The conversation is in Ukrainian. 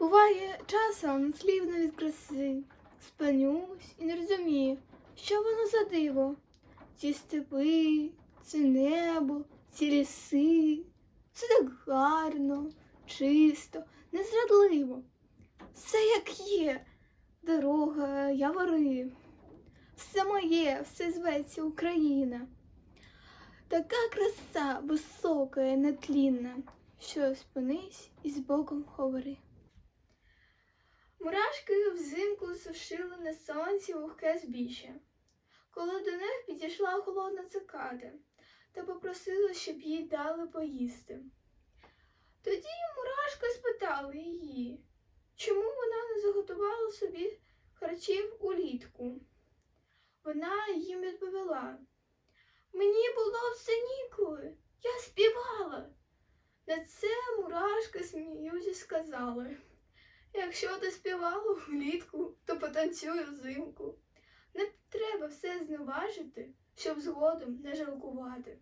Буває часом слів не від краси, спинюсь і не розумію, що воно за диво. Ці степи, це небо, ці ліси, це так гарно, чисто, незрадливо. Все як є, дорога, явори. Все моє, все зветься Україна. Така краса висока і нетлінна, що спинись і з Богом говори. Мурашки взимку сушили на сонці вогке збіжжя. Коли до них підійшла голодна цикада та попросила, щоб їй дали поїсти. Тоді мурашка спитала її, чому вона не заготувала собі харчів улітку. Вона їм відповіла. Мені було все ніколи, я співала. На це мурашки сміючись сказали. Якщо ти співала влітку, то потанцюю взимку. Не треба все зневажити, щоб згодом не жалкувати.